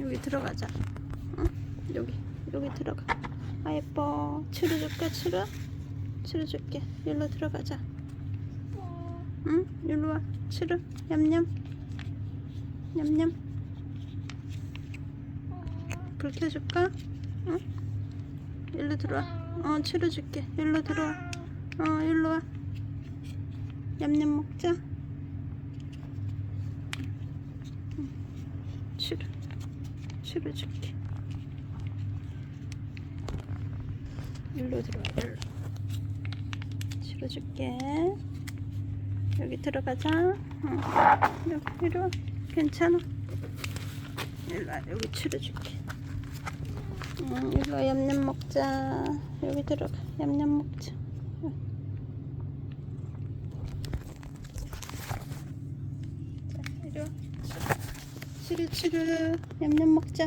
여기 들어가자. 응? 여기 여기 들어가. 아 예뻐. 치료 줄게 치료. 치료 줄게. 일로 들어가자. 응? 일로 와. 치료. 냠냠. 냠냠. 불 켜줄까? 응? 일로 들어와. 어 치료 줄게. 일로 들어와. 어 일로 와. 냠냠 먹자. 응. 치료. 치료 줄게. 일로 들어와. 일로. 치료 줄게. 여기 들어가자. 응. 여기 이리 와. 괜찮아. 일로 와. 여기 치료 줄게. 응, 일로 와. 얌얌 먹자. 여기 들어가. 얌얌 먹자. 응. 자, 이리 와. 치료. 얌얌 먹자.